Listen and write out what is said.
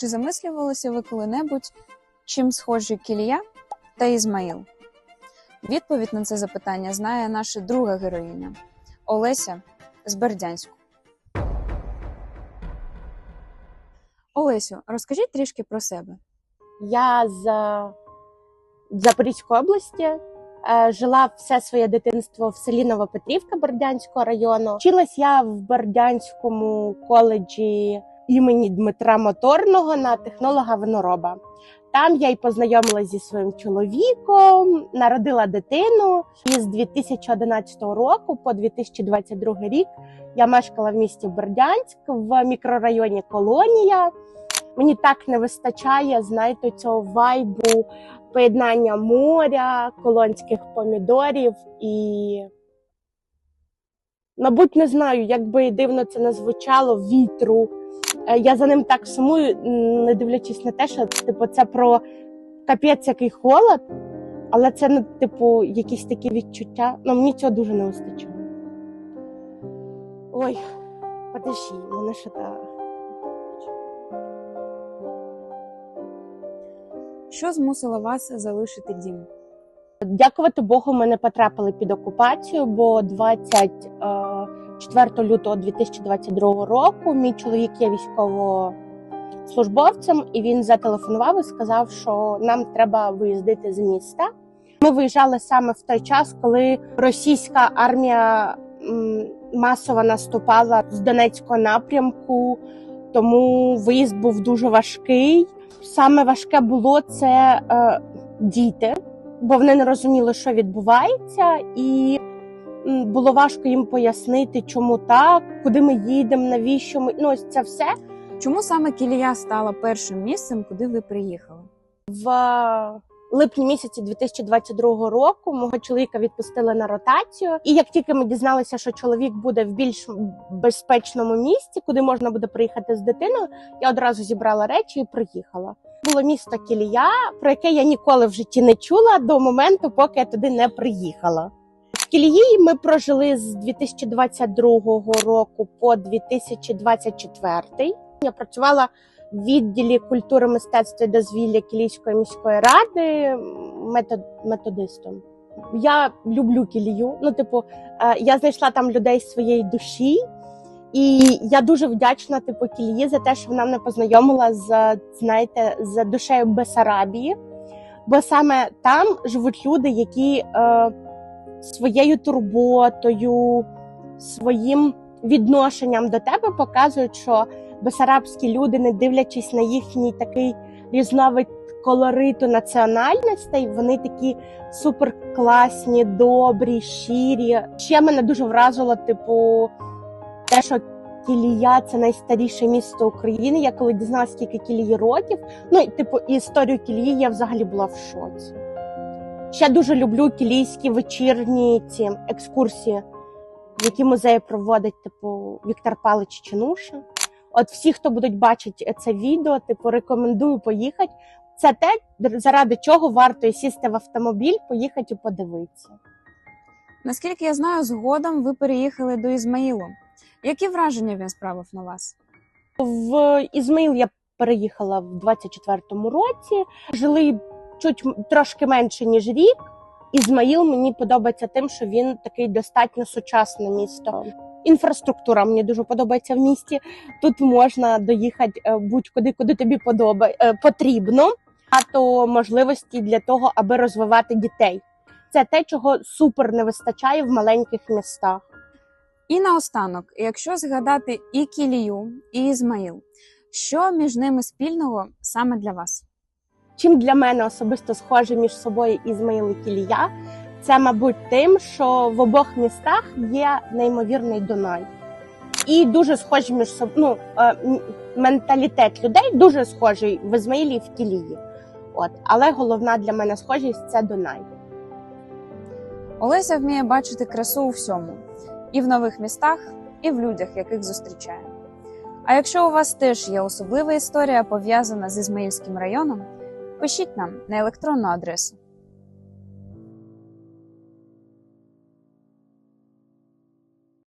Чи замислювалися ви коли-небудь, чим схожі Кілія та Ізмаїл? Відповідь на це запитання знає наша друга героїня Олеся з Бердянську. Олесю, розкажіть трішки про себе. Я з Запорізької області. е, Жила все своє дитинство в селі Новопетрівка Бердянського району. Вчилась я в Бердянському коледжі імені Дмитра Моторного на технолога винороба. Там я й познайомилася зі своїм чоловіком, народила дитину. І з 2011 року по 2022 рік я мешкала в місті Бердянськ в мікрорайоні Колонія. Мені так не вистачає, знаєте, цього вайбу, поєднання моря, колонських помідорів і, мабуть, не знаю, як би дивно це не звучало, вітру. Е, Я за ним так сумую, не дивлячись на те, що типу, це про капець який холод, але це ну, типу, якісь такі відчуття. Ну, мені цього дуже не вистачає. Ой, подожди, мене що та. Що змусило вас залишити дім? Дякувати Богу, ми не потрапили під окупацію, бо 24 лютого 2022 року мій чоловік є військовослужбовцем, і він зателефонував і сказав, що нам треба виїздити з міста. Ми виїжджали саме в той час, коли російська армія масово наступала з Донецького напрямку, тому виїзд був дуже важкий. Саме важке було це е, діти бо вони не розуміли, що відбувається, і було важко їм пояснити, чому так, куди ми їдемо, навіщо ми ну ось це все Чому саме Кілія стала першим місцем, куди ви приїхали? в е, липні місяці 2022 року. Мого чоловіка відпустили на ротацію. І як тільки ми дізналися, що чоловік буде в більш безпечному місці, куди можна буде приїхати з дитиною, я одразу зібрала речі і приїхала. Було місто Кілія, про яке я ніколи в житті не чула до моменту, поки я туди не приїхала. В Кілії ми прожили з 2022 року по 2024. Я працювала в відділі культури, мистецтва і дозвілля Кілійської міської ради метод, методистом. Я люблю Кілію. Ну, типу, е, я знайшла там людей своєї душі, і я дуже вдячна типу Кілії за те, що вона мене познайомила з знаєте, з душею Бесарабії. Бо саме там живуть люди, які е, своєю турботою, своїм відношенням до тебе показують, що бесарабські люди, не дивлячись на їхній такий різновид колориту національностей, вони такі супер класні, добрі, щирі. Ще мене дуже вразило, типу, те, що Кілія це найстаріше місто України. Я коли дізналася, скільки Кілії років, ну типу історію Кілії я взагалі була в шоці. Ще дуже люблю кілійські вечірні ці екскурсії, які музеї проводить, типу Віктор Палич Чинуша. От всі, хто будуть бачити це відео, типу, рекомендую поїхати. Це те, заради чого варто сісти в автомобіль, поїхати і подивитися. Наскільки я знаю, згодом ви переїхали до Ізмаїлу. Які враження він справив на вас? В Ізмаїл я переїхала в 24-му році. Жили чуть трошки менше ніж рік. Ізмаїл мені подобається тим, що він такий достатньо сучасне місто. Інфраструктура мені дуже подобається в місті. Тут можна доїхати е, будь-куди, куди тобі подобає е, потрібно. А то можливості для того, аби розвивати дітей. Це те, чого супер не вистачає в маленьких містах. І наостанок, якщо згадати і Кілію, і Ізмаїл, що між ними спільного саме для вас? Чим для мене особисто схоже між собою Ізмаїл і Кілія, це, мабуть, тим, що в обох містах є неймовірний Дунай. І дуже схожі між собою. Ну, е, менталітет людей дуже схожий в Ізмаїлі і в Кілії. От, але головна для мене схожість це Дунай. Олеся вміє бачити красу у всьому, і в нових містах, і в людях, яких зустрічає. А якщо у вас теж є особлива історія пов'язана з Ізмаїльським районом, пишіть нам на електронну адресу